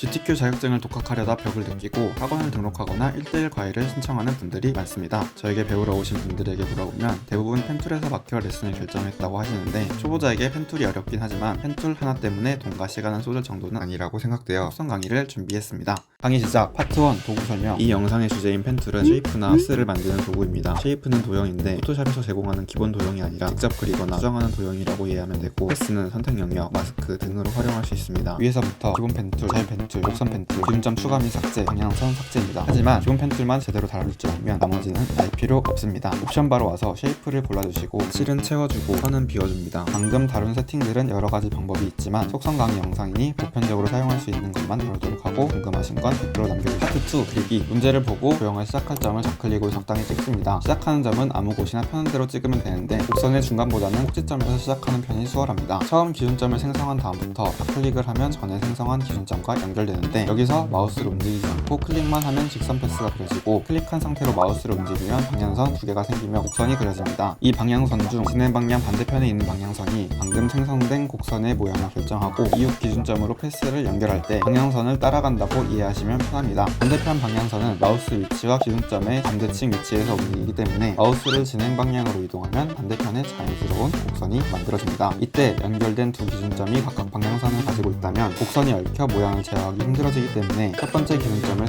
GTQ 자격증을 독학하려다 벽을 느끼고 학원을 등록하거나 1대1 과외를 신청하는 분들이 많습니다. 저에게 배우러 오신 분들에게 물어보면 대부분 펜툴에서 막혀 레슨을 결정했다고 하시는데 초보자에게 펜툴이 어렵긴 하지만 펜툴 하나 때문에 돈과 시간을 쏟을 정도는 아니라고 생각되어 합성 강의를 준비했습니다. 강의 시작 파트 1 도구 설명 이 영상의 주제인 펜툴은 쉐이프나 패스를 만드는 도구입니다. 쉐이프는 도형인데 포토샵에서 제공하는 기본 도형이 아니라 직접 그리거나 수정하는 도형이라고 이해하면 되고 패스는 선택 영역, 마스크 등으로 활용할 수 있습니다. 위에서부터 기본 펜툴, 자연 펜툴, 곡선 펜툴, 기준점 추가 및 삭제, 방향선 삭제입니다. 하지만 기본 펜툴만 제대로 다룰 줄 알면 나머지는 알 필요 없습니다. 옵션 바로 와서 쉐이프를 골라주시고 실은 채워주고 선은 비워줍니다. 방금 다룬 세팅들은 여러 가지 방법이 있지만 속성 강의 영상이니 보편적으로 사용할 수 있는 것만 다루도록 하고 궁금하신 건 댓글로 남겨주세요. 파트 2 그리기 문제를 보고 도형을 시작할 점을 좌클릭으로 적당히 찍습니다. 시작하는 점은 아무 곳이나 편한 대로 찍으면 되는데 곡선의 중간보다는 꼭지점에서 시작하는 편이 수월합니다. 처음 기준점을 생성한 다음부터 좌클릭을 하면 전에 생성한 기준점과 연결 되는데 여기서 마우스를 움직이지 않고 클릭만 하면 직선 패스가 그려지고 클릭한 상태로 마우스를 움직이면 방향선 두 개가 생기며 곡선이 그려집니다. 이 방향선 중 진행 방향 반대편에 있는 방향선이 방금 생성된 곡선의 모양을 결정하고 이웃 기준점으로 패스를 연결할 때 방향선을 따라간다고 이해하시면 편합니다. 반대편 방향선은 마우스 위치와 기준점의 반대측 위치에서 움직이기 때문에 마우스를 진행 방향으로 이동하면 반대편에 자연스러운 곡선이 만들어집니다. 이때 연결된 두 기준점이 각각 방향선을 가지고 있다면 곡선이 얽혀 모양을 제 어하기 힘들어지기 때문에 첫 번째 기준점을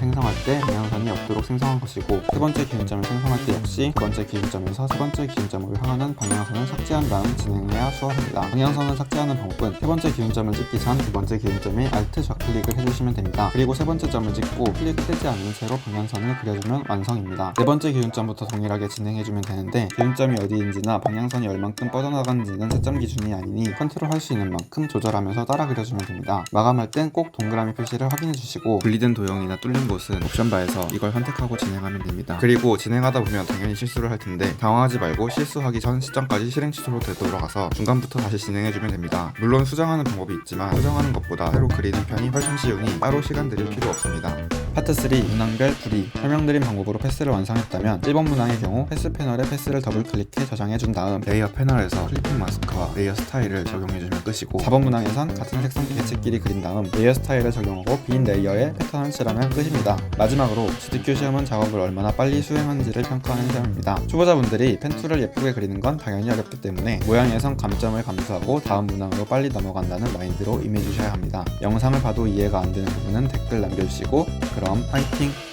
생성한 것이고 세 번째 기준점을 생성할 때 역시 두 번째 기준점에서 세 번째 기준점으로 향하는 방향선을 삭제한 다음 진행해야 수월합니다. 방향선을 삭제하는 방법은 세 번째 기준점을 찍기 전 두 번째 기준점에 Alt 좌클릭을 해주시면 됩니다. 그리고 세 번째 점을 찍고 클릭되지 않는 채로 방향선을 그려주면 완성입니다. 네 번째 기준점부터 동일하게 진행해주면 되는데 기준점이 어디인지나 방향선이 얼만큼 뻗어나가는지는 채점 기준이 아니니 컨트롤 할 수 있는 만큼 조절하면서 따라 그려주면 됩니다. 마감할 땐 꼭 동그라미 표시를 확인해 주시고 분리된 도형이나 뚫린 곳은 옵션 바에서 이걸 선택 하고 진행하면 됩니다. 그리고 진행하다 보면 당연히 실수를 할 텐데 당황하지 말고 실수하기 전 시점까지 실행 취소로 되돌아가서 중간부터 다시 진행해주면 됩니다. 물론 수정하는 방법이 있지만 수정하는 것보다 새로 그리는 편이 훨씬 쉬우니 따로 시간 들일 필요 없습니다. 파트 3 문항별 풀이 설명드린 방법으로 패스를 완성했다면 1번 문항의 경우 패스 패널에 패스를 더블 클릭해 저장해 준 다음 레이어 패널에서 클리핑 마스크와 레이어 스타일을 적용해 주면 끝이고 4번 문항에선 같은 색상 개체끼리 그린 다음 레이어 스타일을 적용하고 빈 레이어에 패턴을 칠하면 끝입니다. 마지막으로 GTQ 시험은 작업을 얼마나 빨리 수행한지를 평가하는 시험입니다. 초보자분들이 펜툴을 예쁘게 그리는 건 당연히 어렵기 때문에 모양에선 감점을 감수하고 다음 문항으로 빨리 넘어간다는 마인드로 임해주셔야 합니다. 영상을 봐도 이해가 안 되는 부분은 댓글 남겨주시고 그럼 화이팅!